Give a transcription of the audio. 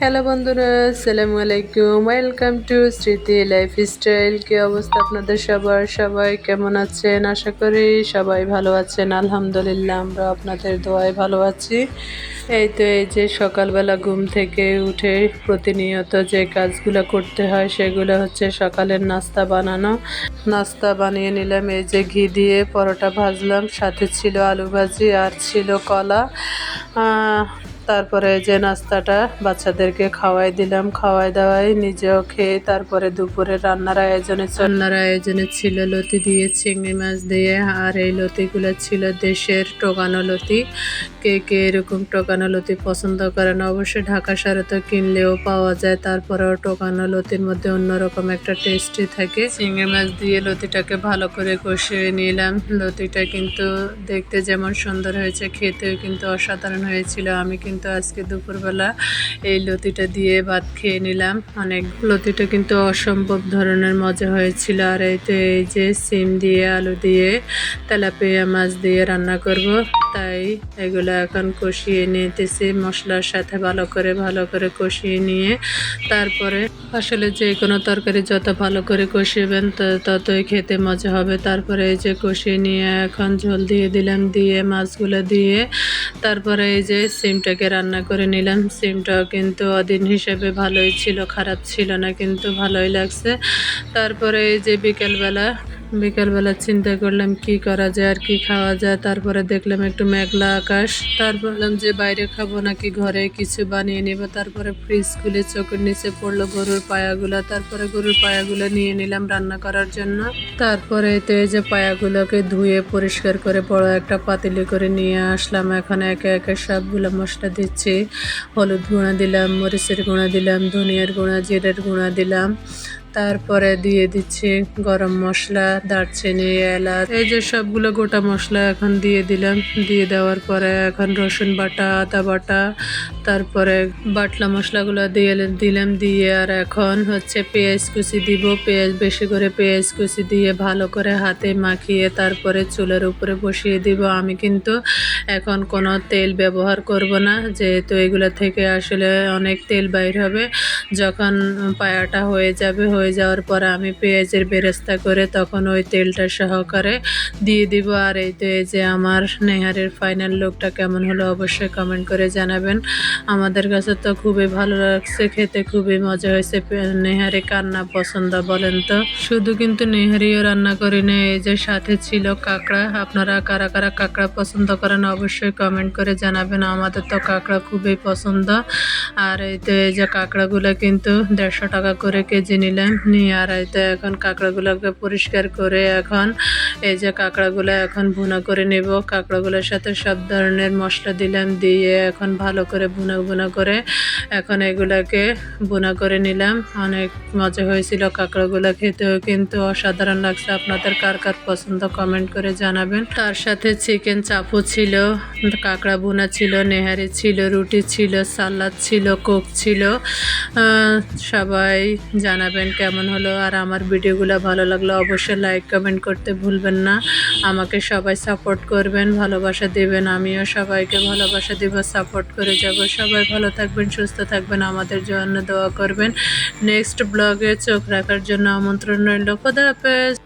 Hello বন্ধুরা, আসসালামু আলাইকুম। Welcome to Smriti life style কি অবস্থা আপনাদের সবার? সবাই কেমন আছেন? আশা করি সবাই ভালো আছেন। আলহামদুলিল্লাহ, আমরা আপনাদের দোয়ায় ভালো আছি। এই তো এই যে সকালবেলা ঘুম থেকে উঠে প্রতিনিয়ত যে কাজগুলো করতে হয়, সেগুলো হচ্ছে সকালের নাস্তা বানানো। নাস্তা বানিয়ে নিলাম, এই যে ঘি দিয়ে পরোটা ভাজলাম। সাথে ছিল আলু ভাজি আর ছিল কলা। তারপরে যে নাস্তাটা বাচ্চাদেরকে খাওয়াই দিলাম, খাওয়াই দাওয়াই নিজেও খেয়ে তারপরে দুপুরে রান্নার আয়োজনে রান্নার আয়োজনে ছিল লতি দিয়ে চিংড়ি মাছ দিয়ে, আর এই লতিগুলো ছিল দেশের টোকানো লতি। কে কে এরকম টোকানো লতি পছন্দ করেন অবশ্যই ঢাকা সারে তো কিনলেও পাওয়া যায়, তারপরেও টোকানো লতির মধ্যে অন্যরকম একটা টেস্টি থাকে। চিংড়ি মাছ দিয়ে লতিটাকে ভালো করে কষিয়ে নিলাম। লতিটা কিন্তু দেখতে যেমন সুন্দর হয়েছে, খেতেও কিন্তু অসাধারণ হয়েছিল। আমি কিন্তু আজকে দুপুরবেলা এই লতিটা দিয়ে ভাত খেয়ে নিলাম। অনেক লতিটা কিন্তু অসম্ভব ধরনের মজা হয়েছিল। আর এই তো এই যে সিম দিয়ে, আলু দিয়ে, তেলাপিয়া মাছ দিয়ে রান্না করব। তাই এগুলো এখন কষিয়ে নিতেছি, মশলার সাথে ভালো করে ভালো করে কষিয়ে নিয়ে তারপরে আসলে যে কোনো তরকারি যত ভালো করে কষিয়েবেন ত- ততই খেতে মজা হবে। তারপরে এই যে কষিয়ে নিয়ে এখন ঝোল দিয়ে দিলাম, দিয়ে মাছগুলো দিয়ে তারপরে এই যে সিমটাকে রান্না করে নিলাম। সিমটাও কিন্তু অদিন হিসেবে ভালোই ছিল, খারাপ ছিল না, কিন্তু ভালোই লাগছে। তারপরে এই যে বিকেলবেলা বিকালবেলা চিন্তা করলাম, কি করা যায় আর কি খাওয়া যায়। তারপরে দেখলাম একটু মেঘলা আকাশ। তারপর বললাম যে বাইরে খাব নাকি ঘরে কিছু বানিয়ে নিব। তারপরে ফ্রিজ খুলে চোখের নিচে পড়ল গরুর পায়াগুলো। তারপরে গরুর পায়াগুলো নিয়ে নিলাম রান্না করার জন্য। তারপরে তো এই যে পায়াগুলোকে ধুয়ে পরিষ্কার করে বড় একটা পাতিলে করে নিয়ে আসলাম। এখন একে একে সবগুলো মশলা দিচ্ছি। হলুদ গুঁড়া দিলাম, মরিচের গুঁড়া দিলাম, ধনিয়ার গুঁড়া, জিরের গুঁড়া দিলাম। তারপরে দিয়ে দিচ্ছি গরম মশলা, দারচিনি, এলাচ। এই যে সবগুলো গোটা মশলা এখন দিয়ে দিলাম। দিয়ে দেওয়ার পরে এখন রসুন বাটা, আদা বাটা, তারপরে বাটলা মশলাগুলো দিয়ে দিলাম। দিয়ে আর এখন হচ্ছে পেঁয়াজ কুচি দিব। পেঁয়াজ বেশি করে পেঁয়াজ কুচি দিয়ে ভালো করে হাতে মাখিয়ে তারপরে চুলের উপরে বসিয়ে দিব। আমি কিন্তু এখন কোনো তেল ব্যবহার করব না। যেহেতু এগুলো থেকে আসলে অনেক তেল বাইর হবে। যখন পায়াটা হয়ে যাবে হয়ে যাওয়ার পর আমি পেঁয়াজের বেরেস্তা করে তখন ওই তেলটা সহকারে দিয়ে দিব। আর এই তো এই যে আমার নেহারের ফাইনাল লুকটা কেমন হলো অবশ্যই কমেন্ট করে জানাবেন। আমাদের কাছে তো খুবই ভালো লাগছে, খেতে খুবই মজা হয়েছে। নেহারি কান্না পছন্দ বলেন তো। শুধু কিন্তু নেহারিও রান্না করি না এই যে সাথে ছিল কাঁকড়া। আপনারা কারা কারা কাঁকড়া পছন্দ করেন অবশ্যই কমেন্ট করে জানাবেন। আমাদের তো কাঁকড়া খুবই পছন্দ। আর এই তো এই যে কাঁকড়াগুলো কিন্তু দেড়শো টাকা করে কেজি নিলাম নিয়ে আর এই তো এখন কাঁকড়াগুলোকে পরিষ্কার করে এখন এই যে কাঁকড়াগুলো এখন ভুনা করে নেব। কাঁকড়াগুলোর সাথে সব ধরনের মশলা দিলাম, দিয়ে এখন ভালো করে ভুনা ভুনা করে এখন এগুলাকে ভুনা করে নিলাম। অনেক মজা হয়েছিল কাঁকড়াগুলো খেতেও, কিন্তু অসাধারণ লাগছে। আপনাদের কার কার পছন্দ কমেন্ট করে জানাবেন। তার সাথে চিকেন চাপু ছিল, কাঁকড়া ভুনা ছিল, নেহারি ছিল, রুটি ছিল, সালাদ ছিল, কোক ছিল। সবাই জানাবেন কেমন হলো আর আমার ভিডিওগুলো ভালো লাগল অবশ্যই লাইক কমেন্ট করতে ভুলবেন না। আমাকে সবাই সাপোর্ট করবেন, ভালোবাসা দেবেন। আমিও সবাইকে ভালোবাসা দেব সাপোর্ট করে যাব। সবাই ভালো থাকবেন, সুস্থ থাকবেন, আমাদের জন্য দোয়া করবেন। নেক্সট ব্লগে চোখ রাখার জন্য আমন্ত্রণ রইল। খোদা হাফেজ।